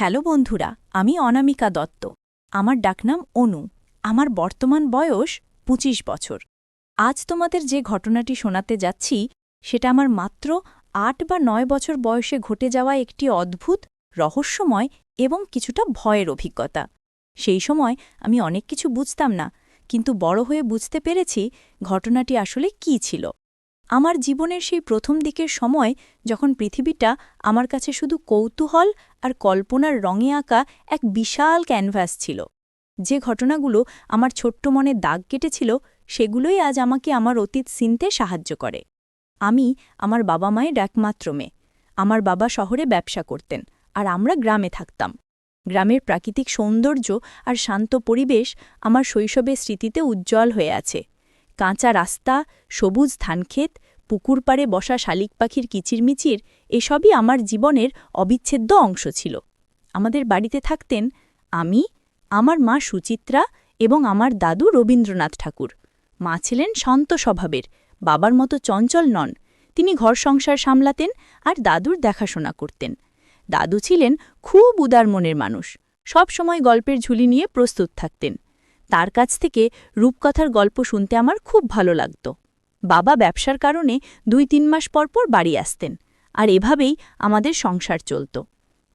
Hello বন্ধুরা, আমি অনামিকা দত্ত। আমার ডাকনাম অনু। আমার বর্তমান বয়স ২৫ বছর। আজ তোমাদের যে ঘটনাটি শোনাতে যাচ্ছি, সেটা আমার মাত্র আট বা নয় বছর বয়সে ঘটে যাওয়া একটি অদ্ভুত, রহস্যময় এবং কিছুটা ভয়ের অভিজ্ঞতা। সেই সময় আমি অনেক কিছু বুঝতাম না, কিন্তু বড় হয়ে বুঝতে পেরেছি ঘটনাটি আসলে কী ছিল। আমার জীবনের সেই প্রথম দিকের সময় যখন পৃথিবীটা আমার কাছে শুধু কৌতূহল আর কল্পনার রঙে আঁকা এক বিশাল ক্যানভাস ছিল। যে ঘটনাগুলো আমার ছোট্ট মনে দাগ কেটেছিল, সেগুলোই আজ আমাকে আমার অতীত চিনতে সাহায্য করে। আমি আমার বাবা মায়ের একমাত্র মেয়ে। আমার বাবা শহরে ব্যবসা করতেন আর আমরা গ্রামে থাকতাম। গ্রামের প্রাকৃতিক সৌন্দর্য আর শান্ত পরিবেশ আমার শৈশবের স্মৃতিতে উজ্জ্বল হয়ে আছে। কাঁচা রাস্তা, সবুজ ধানক্ষেত পুকুর পাড়ে বসা শালিক পাখির কিচিরমিচির এসবই আমার জীবনের অবিচ্ছেদ্য অংশ ছিল। আমাদের বাড়িতে থাকতেন আমি, আমার মা সুচিত্রা এবং আমার দাদু রবীন্দ্রনাথ ঠাকুর। মা ছিলেন শান্ত স্বভাবের, বাবার মতো চঞ্চল নন। তিনি ঘর সংসার সামলাতেন আর দাদুর দেখাশোনা করতেন। দাদু ছিলেন খুব উদার মনের মানুষ। সব সময় গল্পের ঝুলি নিয়ে প্রস্তুত থাকতেন। তার কাছ থেকে রূপকথার গল্প শুনতে আমার খুব ভালো লাগত। বাবা ব্যবসার কারণে দুই তিন মাস পর পর বাড়ি আসতেন। আর এভাবেই আমাদের সংসার চলত।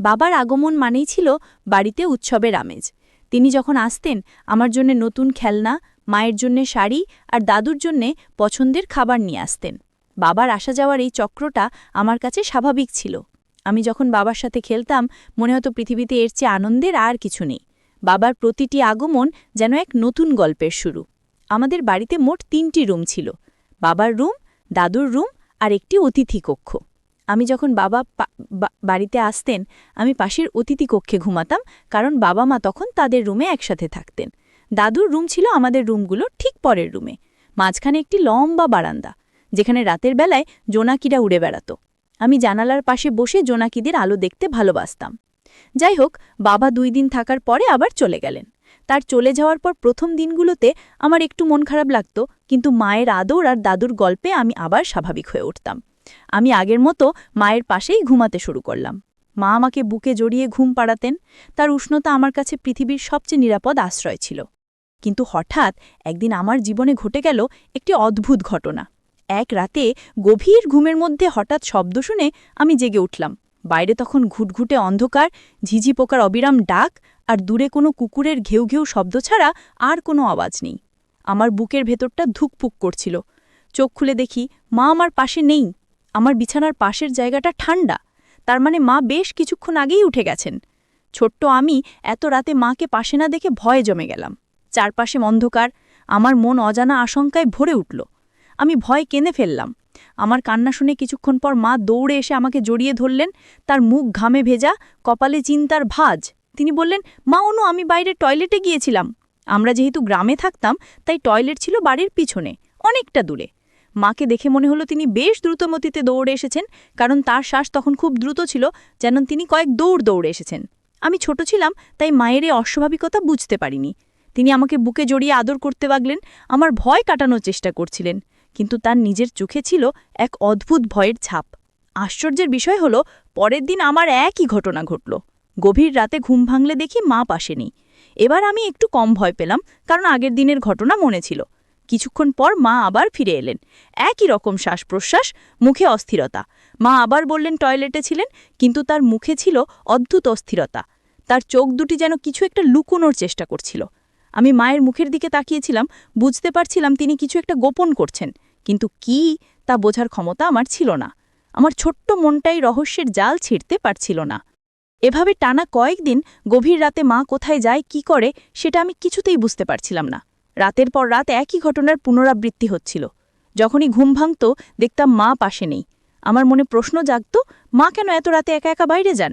বাবার আগমন মানেই ছিল বাড়িতে উৎসবের আমেজ। তিনি যখন আসতেন, আমার জন্য নতুন খেলনা, মায়ের জন্যে শাড়ি আর দাদুর জন্যে পছন্দের খাবার নিয়ে আসতেন। বাবার আসা যাওয়ার এই চক্রটা আমার কাছে স্বাভাবিক ছিল। আমি যখন বাবার সাথে খেলতাম, মনে হতো পৃথিবীতে এর চেয়ে আনন্দের আর কিছু নেই। বাবার প্রতিটি আগমন যেন এক নতুন গল্পের শুরু। আমাদের বাড়িতে মোট তিনটি রুম ছিল। বাবার রুম, দাদুর রুম আর একটি অতিথি কক্ষ। আমি যখন বাবা বাড়িতে আসতেন, আমি পাশের অতিথি কক্ষে ঘুমাতাম, কারণ বাবা মা তখন তাদের রুমে একসাথে থাকতেন। দাদুর রুম ছিল আমাদের রুমগুলো ঠিক পরের রুমে, মাঝখানে একটি লম্বা বারান্দা, যেখানে রাতের বেলায় জোনাকিরা উড়ে বেড়াত। আমি জানালার পাশে বসে জোনাকিদের আলো দেখতে ভালোবাসতাম। যাই হোক, বাবা দুই দিন থাকার পরে আবার চলে গেলেন। তার চলে যাওয়ার পর প্রথম দিনগুলোতে আমার একটু মন খারাপ লাগত, কিন্তু মায়ের আদর আর দাদুর গল্পে আমি আবার স্বাভাবিক হয়ে উঠতাম। আমি আগের মতো মায়ের পাশেই ঘুমাতে শুরু করলাম। মা আমাকে বুকে জড়িয়ে ঘুম পাড়াতেন, তার উষ্ণতা আমার কাছে পৃথিবীর সবচেয়ে নিরাপদ আশ্রয় ছিল। কিন্তু হঠাৎ একদিন আমার জীবনে ঘটে গেল একটি অদ্ভুত ঘটনা। এক রাতে গভীর ঘুমের মধ্যে হঠাৎ শব্দ শুনে আমি জেগে উঠলাম। বাইরে তখন ঘুটঘুটে অন্ধকার, ঝিঝি পোকার অবিরাম ডাক আর দূরে কোনো কুকুরের ঘেউ ঘেউ শব্দ ছাড়া আর কোনো আওয়াজ নেই। আমার বুকের ভেতরটা ধুকপুক করছিল। চোখ খুলে দেখি মা আমার পাশে নেই। আমার বিছানার পাশের জায়গাটা ঠান্ডা। তার মানে মা বেশ কিছুক্ষণ আগেই উঠে গেছেন। ছোট্ট আমি এত রাতে মাকে পাশে না দেখে ভয়ে জমে গেলাম। চারপাশে অন্ধকার। আমার মন অজানা আশঙ্কায় ভরে উঠল। আমি ভয় কেঁদে ফেললাম। আমার কান্না শুনে কিছুক্ষণ পর মা দৌড়ে এসে আমাকে জড়িয়ে ধরলেন। তার মুখ ঘামে ভেজা, কপালে চিন্তার ভাজ। তিনি বললেন, মা অনু, আমি বাইরে টয়লেটে গিয়েছিলাম। আমরা যেহেতু গ্রামে থাকতাম, তাই টয়লেট ছিল বাড়ির পিছনে, অনেকটা দূরে। মাকে দেখে মনে হলো তিনি বেশ দ্রুতমতিতে দৌড়ে এসেছেন, কারণ তার শ্বাস তখন খুব দ্রুত ছিল, যেন তিনি কয়েক দৌড় দৌড়ে এসেছেন। আমি ছোট ছিলাম, তাই মায়ের এই অস্বাভাবিকতা বুঝতে পারিনি। তিনি আমাকে বুকে জড়িয়ে আদর করতে লাগলেন, আমার ভয় কাটানোর চেষ্টা করছিলেন, কিন্তু তার নিজের চোখে ছিল এক অদ্ভুত ভয়ের ছাপ। আশ্চর্যের বিষয় হল, পরের দিন আমার একই ঘটনা ঘটল। গভীর রাতে ঘুম ভাঙলে দেখি মা পাশে নেই এবার আমি একটু কম ভয় পেলাম, কারণ আগের দিনের ঘটনা মনে ছিল। কিছুক্ষণ পর মা আবার ফিরে এলেন। একই রকম শ্বাস প্রশ্বাস মুখে অস্থিরতা। মা আবার বললেন টয়লেটে ছিলেন, কিন্তু তার মুখে ছিল অদ্ভুত অস্থিরতা। তার চোখ দুটি যেন কিছু একটা লুকোনোর চেষ্টা করছিল। আমি মায়ের মুখের দিকে তাকিয়েছিলাম, বুঝতে পারছিলাম তিনি কিছু একটা গোপন করছেন, কিন্তু কি তা বোঝার ক্ষমতা আমার ছিল না। আমার ছোট্ট মনটাই রহস্যের জাল ছিঁড়তে পারছিল না। এভাবে টানা কয়েকদিন গভীর রাতে মা কোথায় যায়, কি করে, সেটা আমি কিছুতেই বুঝতে পারছিলাম না। রাতের পর রাত একই ঘটনার পুনরাবৃত্তি হচ্ছিল। যখনই ঘুম ভাঙত, দেখতাম মা পাশে নেই। আমার মনে প্রশ্ন জাগত, মা কেন এত রাতে একা একা বাইরে যান?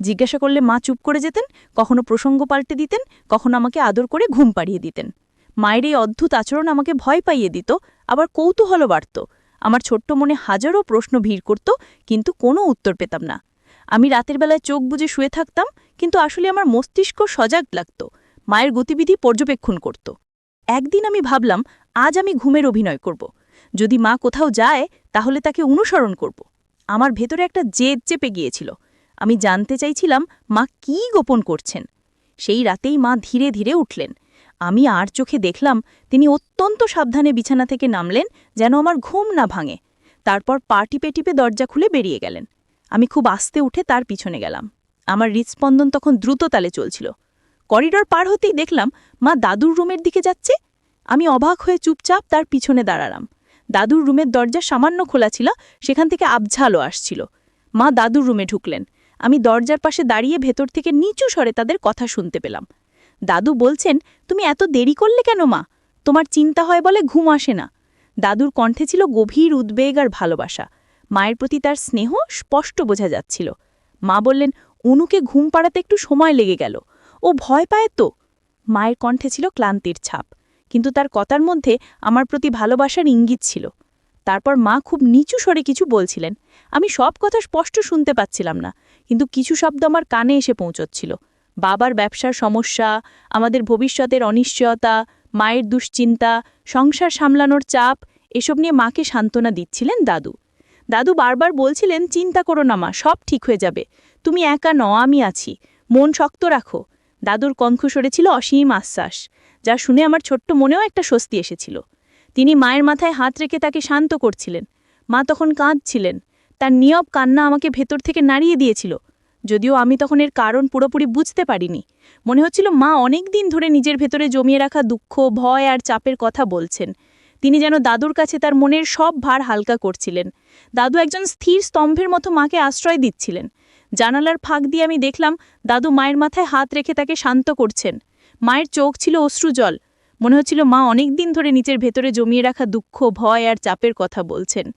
জিজ্ঞাসা করলে মা চুপ করে যেতেন, কখনো প্রসঙ্গ পাল্টে দিতেন, কখনো আমাকে আদর করে ঘুম পাড়িয়ে দিতেন। মায়ের এই অদ্ভুত আচরণ আমাকে ভয় পাইয়ে দিত, আবার কৌতূহলও বাড়ত। আমার ছোট্ট মনে হাজারো প্রশ্ন ভিড় করত, কিন্তু কোনো উত্তর পেতাম না। আমি রাতের বেলায় চোখ বুঝে শুয়ে থাকতাম, কিন্তু আসলে আমার মস্তিষ্ক সজাগ লাগত, মায়ের গতিবিধি পর্যবেক্ষণ করত। একদিন আমি ভাবলাম, আজ আমি ঘুমের অভিনয় করব। যদি মা কোথাও যায়, তাহলে তাকে অনুসরণ করব। আমার ভেতরে একটা জেদ চেপে গিয়েছিল। আমি জানতে চাইছিলাম, মা কি গোপন করছেন? সেই রাতেই মা ধীরে ধীরে উঠলেন। আমি আর চোখে দেখলাম, তিনি অত্যন্ত সাবধানে বিছানা থেকে নামলেন, যেন আমার ঘুম না ভাঙে। তারপর পা টিপে টিপে দরজা খুলে বেরিয়ে গেলেন। আমি খুব আস্তে উঠে তার পিছনে গেলাম। আমার হৃৎস্পন্দন তখন দ্রুত তালে চলছিল। করিডর পার হতেই দেখলাম মা দাদুর রুমের দিকে যাচ্ছে। আমি অবাক হয়ে চুপচাপ তার পিছনে দাঁড়ালাম। দাদুর রুমের দরজা সামান্য খোলা ছিল, সেখান থেকে আবঝালো আসছিল। মা দাদুর রুমে ঢুকলেন। আমি দরজার পাশে দাঁড়িয়ে ভেতর থেকে নিচু স্বরে তাদের কথা শুনতে পেলাম। দাদু বলছেন, তুমি এত দেরি করলে কেন মা? তোমার চিন্তা হয় বলে ঘুম আসে না। দাদুর কণ্ঠে ছিল গভীর উদ্বেগ আর ভালোবাসা। মায়ের প্রতি তার স্নেহ স্পষ্ট বোঝা যাচ্ছিল। মা বললেন, অনুকে ঘুম পাড়াতে একটু সময় লেগে গেল। ও ভয় পায় তো? মায়ের কণ্ঠে ছিল ক্লান্তির ছাপ, কিন্তু তার কথার মধ্যে আমার প্রতি ভালোবাসার ইঙ্গিত ছিল। তারপর মা খুব নিচু স্বরে কিছু বলছিলেন। আমি সব কথা স্পষ্ট শুনতে পাচ্ছিলাম না, কিন্তু কিছু শব্দ আমার কানে এসে পৌঁছচ্ছিল। বাবার ব্যবসার সমস্যা, আমাদের ভবিষ্যতের অনিশ্চয়তা, মায়ের দুশ্চিন্তা, সংসার সামলানোর চাপ, এসব নিয়ে মাকে সান্ত্বনা দিচ্ছিলেন দাদু। দাদু বারবার বলছিলেন, চিন্তা করো না মা, সব ঠিক হয়ে যাবে। তুমি একা ন আমি আছি। মন শক্ত রাখো। দাদুর কণ্ঠস্বরে ছিল অসীম আশ্বাস, যা শুনে আমার ছোট্ট মনেও একটা স্বস্তি এসেছিল। তিনি মায়ের মাথায় হাত রেখে তাকে শান্ত করছিলেন। মা তখন কাঁদছিলেন। তার নিয়ব কান্না আমাকে ভেতর থেকে নাড়িয়ে দিয়েছিল। যদিও আমি তখন এর কারণ পুরোপুরি বুঝতে পারিনি। মনে হচ্ছিল মা অনেক দিন ধরে নিজের ভেতরে জমিয়ে রাখা দুঃখ, ভয় আর চাপের কথা বলছেন। তিনি যেন দাদুর কাছে তার মনের সব ভার হালকা করছিলেন। দাদু একজন স্থির স্তম্ভের মতো মাকে আশ্রয় দিচ্ছিলেন। জানালার ফাঁক দিয়ে আমি দেখলাম দাদু মায়ের মাথায় হাত রেখে তাকে শান্ত করছেন। মায়ের চোখ ছিল অশ্রুজল মনে হচ্ছিল মা অনেক দিন ধরে নিচের ভেতরে জমিয়ে রাখা দুঃখ, ভয় আর চাপের কথা বলছেন।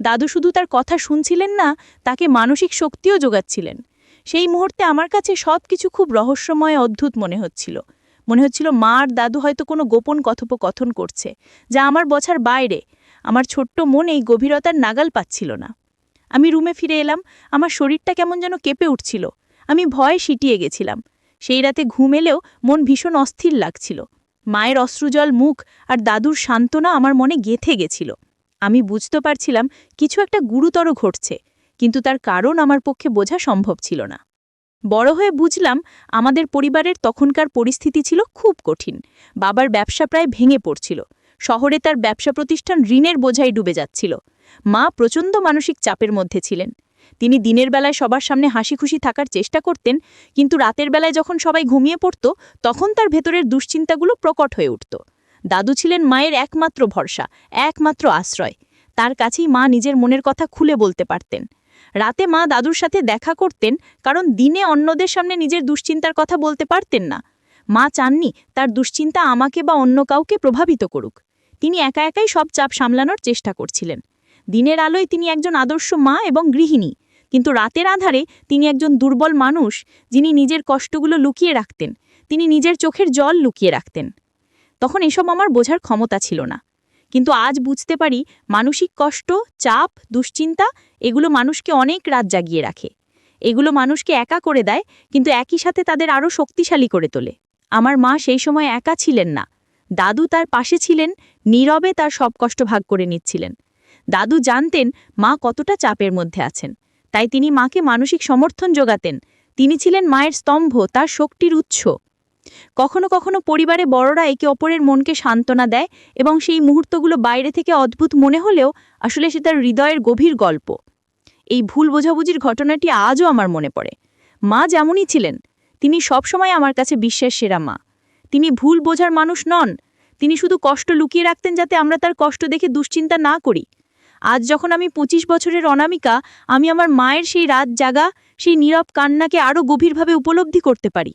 দাদু শুধু তার কথা শুনছিলেন না, তাকে মানসিক শক্তিও যোগাচ্ছিলেন। সেই মুহূর্তে আমার কাছে সব কিছু খুব রহস্যময়, অদ্ভুত মনে হচ্ছিল। মনে হচ্ছিল মা আর দাদু হয়তো কোনো গোপন কথোপকথন করছে, যা আমার বছার বাইরে। আমার ছোট্ট মন এই গভীরতার নাগাল পাচ্ছিল না। আমি রুমে ফিরে এলাম, আমার শরীরটা কেমন যেন কেঁপে উঠছিল। আমি ভয়ে সিটিয়ে গেছিলাম। সেই রাতে ঘুম এলেও মন ভীষণ অস্থির লাগছিল। মায়ের অশ্রুজল মুখ আর দাদুর সান্ত্বনা আমার মনে গেথে গেছিল। আমি বুঝতে পারছিলাম কিছু একটা গুরুতর ঘটছে, কিন্তু তার কারণ আমার পক্ষে বোঝা সম্ভব ছিল না। বড় হয়ে বুঝলাম আমাদের পরিবারের তখনকার পরিস্থিতি ছিল খুব কঠিন। বাবার ব্যবসা প্রায় ভেঙে পড়ছিল। শহরে তার ব্যবসা প্রতিষ্ঠান ঋণের বোঝাই ডুবে যাচ্ছিল। মা প্রচণ্ড মানসিক চাপের মধ্যে ছিলেন। তিনি দিনের বেলায় সবার সামনে হাসি খুশি থাকার চেষ্টা করতেন, কিন্তু রাতের বেলায় যখন সবাই ঘুমিয়ে পড়ত, তখন তার ভেতরের দুশ্চিন্তাগুলো প্রকট হয়ে উঠত। দাদু ছিলেন মায়ের একমাত্র ভরসা, একমাত্র আশ্রয়। তার কাছেই মা নিজের মনের কথা খুলে বলতে পারতেন। রাতে মা দাদুর সাথে দেখা করতেন, কারণ দিনে অন্যদের সামনে নিজের দুশ্চিন্তার কথা বলতে পারতেন না। মা চাননি তার দুশ্চিন্তা আমাকে বা অন্য কাউকে প্রভাবিত করুক। তিনি একা একাই সব চাপ সামলানোর চেষ্টা করছিলেন। দিনের আলোয় তিনি একজন আদর্শ মা এবং গৃহিণী, কিন্তু রাতের আধারে তিনি একজন দুর্বল মানুষ, যিনি নিজের কষ্টগুলো লুকিয়ে রাখতেন, তিনি নিজের চোখের জল লুকিয়ে রাখতেন। তখন এসব আমার বোঝার ক্ষমতা ছিল না। কিন্তু আজ বুঝতে পারি মানসিক কষ্ট, চাপ, দুশ্চিন্তা এগুলো মানুষকে অনেক রাত জাগিয়ে রাখে। এগুলো মানুষকে একা করে দেয়, কিন্তু একই সাথে তাদের আরও শক্তিশালী করে তোলে। আমার মা সেই সময় একা ছিলেন না। দাদু তার পাশে ছিলেন, নীরবে তার সব কষ্ট ভাগ করে নিচ্ছিলেন। দাদু জানতেন মা কতটা চাপের মধ্যে আছেন। তাই তিনি মাকে মানসিক সমর্থন যোগাতেন। তিনি ছিলেন মায়ের স্তম্ভ, তার শক্তির উৎস। কখনো কখনো পরিবারে বড়রা একে অপরের মনকে সান্ত্বনা দেয় এবং সেই মুহূর্তগুলো বাইরে থেকে অদ্ভুত মনে হলেও আসলে সে তার হৃদয়ের গভীর গল্প। এই ভুল বোঝাবুঝির ঘটনাটি আজও আমার মনে পড়ে। মা যেমনই ছিলেন, তিনি সবসময় আমার কাছে বিশ্বের সেরা মা। তিনি ভুল বোঝার মানুষ নন। তিনি শুধু কষ্ট লুকিয়ে রাখতেন যাতে আমরা তার কষ্ট দেখে দুশ্চিন্তা না করি। আজ যখন আমি ২৫ বছরের অনামিকা, আমি আমার মায়ের সেই রাত জাগা, সেই নীরব কান্নাকে আরও গভীরভাবে উপলব্ধি করতে পারি।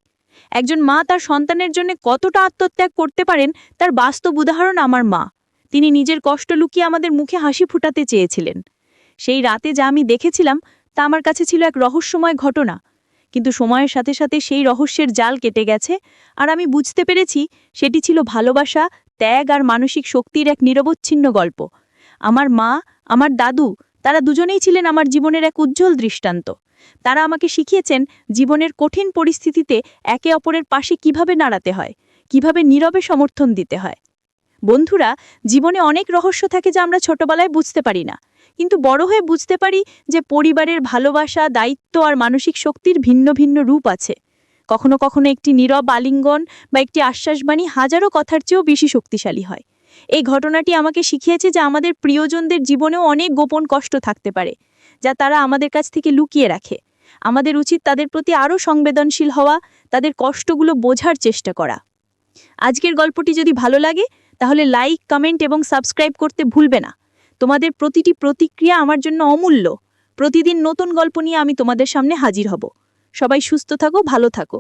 একজন মা তার সন্তানের জন্য কতটা আত্মত্যাগ করতে পারেন, তার বাস্তব উদাহরণ আমার মা। তিনি নিজের কষ্ট লুকিয়ে আমাদের মুখে হাসি ফুটাতে চেয়েছিলেন। সেই রাতে যা আমি দেখেছিলাম, তা আমার কাছে ছিল এক রহস্যময় ঘটনা। কিন্তু সময়ের সাথে সাথে সেই রহস্যের জাল কেটে গেছে, আর আমি বুঝতে পেরেছি সেটি ছিল ভালোবাসা, ত্যাগ আর মানসিক শক্তির এক নিরবচ্ছিন্ন গল্প। আমার মা, আমার দাদু, তারা দুজনেই ছিলেন আমার জীবনের এক উজ্জ্বল দৃষ্টান্ত। তারা আমাকে শিখিয়েছেন জীবনের কঠিন পরিস্থিতিতে একে অপরের পাশে কীভাবে নাড়াতে হয়, কীভাবে নীরবে সমর্থন দিতে হয়। বন্ধুরা, জীবনে অনেক রহস্য থাকে যা আমরা ছোটবেলায় বুঝতে পারি না। কিন্তু বড় হয়ে বুঝতে পারি যে পরিবারের ভালোবাসা, দায়িত্ব আর মানসিক শক্তির ভিন্ন ভিন্ন রূপ আছে। কখনো কখনো একটি নীরব আলিঙ্গন বা একটি আশ্বাসবাণী হাজারো কথার চেয়েও বেশি শক্তিশালী হয়। এই ঘটনাটি আমাকে শিখিয়েছে যে আমাদের প্রিয়জনদের জীবনেও অনেক গোপন কষ্ট থাকতে পারে। যা তারা আমাদের কাছ থেকে লুকিয়ে রাখে। আমাদের উচিত তাদের প্রতি আরও সংবেদনশীল হওয়া, তাদের কষ্টগুলো বোঝার চেষ্টা করা। আজকের গল্পটি যদি ভালো লাগে, তাহলে লাইক, কমেন্ট এবং সাবস্ক্রাইব করতে ভুলবে না। তোমাদের প্রতিটি প্রতিক্রিয়া আমার জন্য অমূল্য। প্রতিদিন নতুন গল্প নিয়ে আমি তোমাদের সামনে হাজির হব। সবাই সুস্থ থাকো, ভালো থাকো।